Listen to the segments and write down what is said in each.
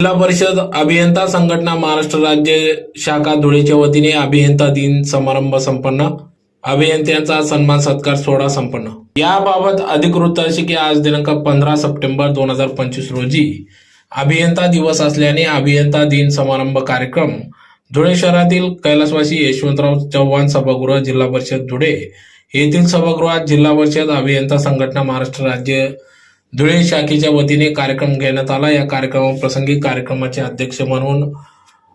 जिल्हा परिषद अभियंता संघटना महाराष्ट्र राज्य शाखा धुळेच्या वतीने अभियंता दिन समारंभ संपन्न. अभियंत्यांचा सन्मान सत्कार सोहळा संपन्न. याबाबत अधिकृत अशी की आज दिनांक पंधरा सप्टेंबर दोन हजार पंचवीस रोजी अभियंता दिवस असल्याने अभियंता दिन समारंभ कार्यक्रम धुळे शहरातील कैलासवासी यशवंतराव चव्हाण सभागृह जिल्हा परिषद धुळे येथील सभागृहात जिल्हा परिषद अभियंता संघटना महाराष्ट्र राज्य धुळे शाखेच्या वतीने कार्यक्रम घेण्यात आला. या कार्यक्रमाप्रसंगी कार्यक्रमाचे अध्यक्ष म्हणून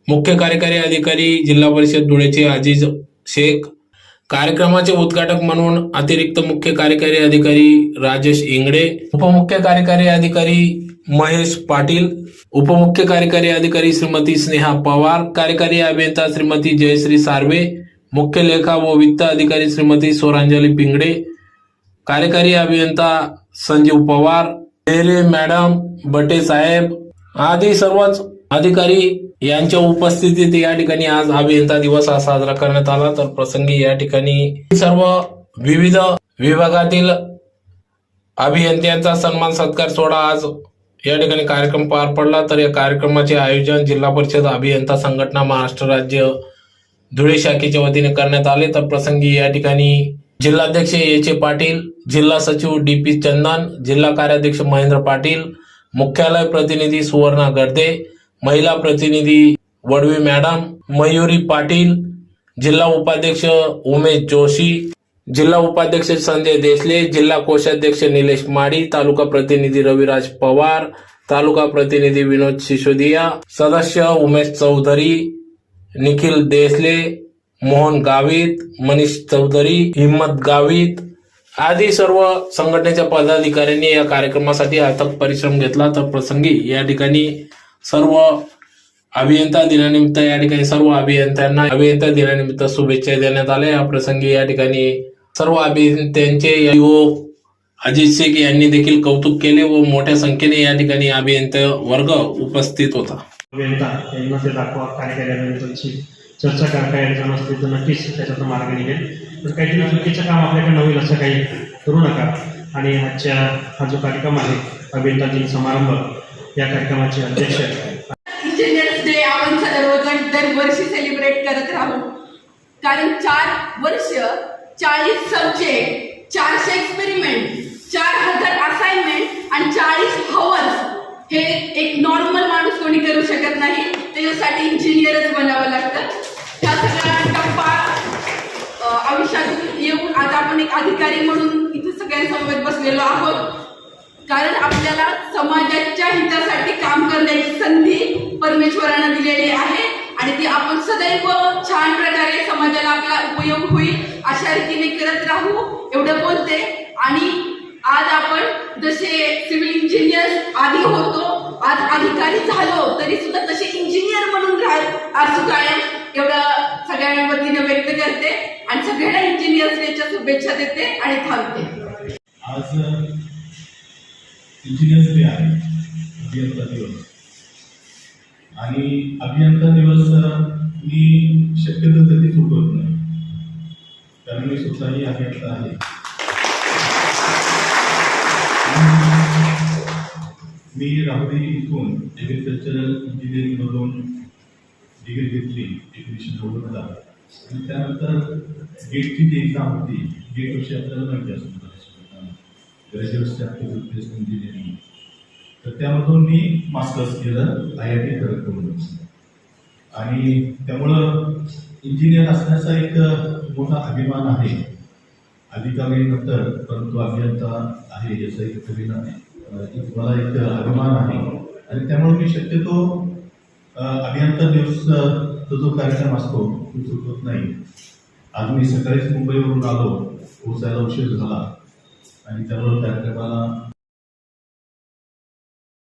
मुख्य कार्यकारी अधिकारी जिल्हा परिषद धुळेचे अजीज शेख कार्यक्रमाचे उद्घाटक म्हणून अतिरिक्त मुख्य कार्यकारी अधिकारी राजेश इंगडे उपमुख्य कार्यकारी अधिकारी महेश पाटील उपमुख्य कार्यकारी अधिकारी श्रीमती स्नेहा पवार कार्यकारी अभियंता श्रीमती जयश्री सार्वे मुख्य लेखा व वित्त अधिकारी श्रीमती स्वरांजली पिंगडे कार्यकारी अभियंता संजीव पवार डेरे मॅडम बटे साहेब आदी सर्वच अधिकारी यांच्या उपस्थितीत या ठिकाणी आज अभियंता दिवस हा साजरा करण्यात आला. तर प्रसंगी या ठिकाणी सर्व विविध विभागातील अभियंत्यांचा सन्मान सत्कार सोहळा आज या ठिकाणी कार्यक्रम पार पडला. तर या कार्यक्रमाचे आयोजन जिल्हा परिषद अभियंता संघटना महाराष्ट्र राज्य धुळे शाखेच्या वतीने करण्यात आले. तर प्रसंगी या ठिकाणी जिल्हाध्यक्ष एच ए पाटील जिल्हा सचिव डी पी चंदन जिल्हा कार्याध्यक्ष महेंद्र पाटील मुख्यालय प्रतिनिधी सुवर्णा गर्दे महिला प्रतिनिधी वडवी मॅडम मयुरी पाटील जिल्हा उपाध्यक्ष उमेश जोशी जिल्हा उपाध्यक्ष संजय देसले जिल्हा कोषाध्यक्ष निलेश माडी तालुका प्रतिनिधी रविराज पवार तालुका प्रतिनिधी विनोद सिसोदिया सदस्य उमेश चौधरी निखिल देसले मोहन गावित मनीष चौधरी हिम्मत गावित आदी सर्व संघटनेच्या पदाधिकाऱ्यांनी या कार्यक्रमासाठी अथक परिश्रम घेतला. तर प्रसंगी या ठिकाणी सर्व अभियंता दिनानिमित्त या ठिकाणी सर्व अभियंत्यांना अभियंता दिनानिमित्त शुभेच्छा देण्यात आल्या. या प्रसंगी या ठिकाणी सर्व अभियंत्यांचे अजित शेख यांनी देखील कौतुक केले व मोठ्या संख्येने या ठिकाणी अभियंता वर्ग उपस्थित होता. अभियंता चर्चा करता येत नसते तर नक्कीच त्याच्यातून मार्ग निघेल. तर काहीतरी चुकीचं काम आपल्याकडे होईल असं काही करू नका. आणि आजच्या हा जो कार्यक्रम आहे अभिनेता दिन समारंभ या कार्यक्रमाचे अध्यक्ष इंजिनियर्स डे आपण सर्वजण दरवर्षी सेलिब्रेट करत राहू. कारण चार वर्ष चाळीस सब्जेक्ट चारशे एक्सपेरिमेंट चार हजार असाइनमेंट आणि चाळीस हवर्स हे एक नॉर्मल माणूस कोणी करू शकत नाही. त्याच्यासाठी इंजिनियरच बनावं लागतं. अ, येऊन आज आपण एक अधिकारी म्हणून इथे सगळ्यांसमवेत बसलेलो आहोत. कारण आपल्याला समाजाच्या हितासाठी काम करण्याची संधी परमेश्वरानं दिलेली आहे आणि ती आपण सदैव छान प्रकारे समाजाला आपला उपयोग होईल अशा रीतीने करत राहू. एवढं बोलते. आणि आज आपण जसे सिव्हिल इंजिनियर आधी होतो आज अधिकारी झालो तरी सुद्धा तसे इंजिनियर म्हणून राहत असू कायम. एवढं सगळ्यांच्या वतीने व्यक्त करते आणि सगळ्यांना इंजिनियर्स डेच्या शुभेच्छा देते आणि थांबते. आज इंजिनियर्स डे आहे. अभियंता दिवस. आणि अभियंता दिवस मी शक्यतो कधी चुकवत नाही. कारण मी स्वतःही अभियंता आहे. मी राहुरी इथून ॲग्रिकल्चरल इंजिनिअरिंगमधून डिग्री घेतली एकोणीसशे नव्वदला आणि त्यानंतर गेटची जी एक्झाम होती गेट विषयी आपल्याला माहिती असतो ग्रॅज्युएट स्टॅफिक इंजिनिअरिंग तर त्यामधून मी मास्टर्स केलं आय आय टी खडगपूरमधून आणि त्यामुळं इंजिनियर असण्याचा एक मोठा अभिमान आहे. अधिकारी नंतर परंतु अभियंता आहे याचा एक अभिमान मला एक अभिमान आहे. आणि त्यामुळे मी शक्यतो अभियंता दिवसचा तो जो कार्यक्रम असतो तो चुकत नाही. आज मी सकाळीच मुंबईवरून आलो पोहोचायला उशीर झाला. आणि त्यामुळे कार्यक्रमाला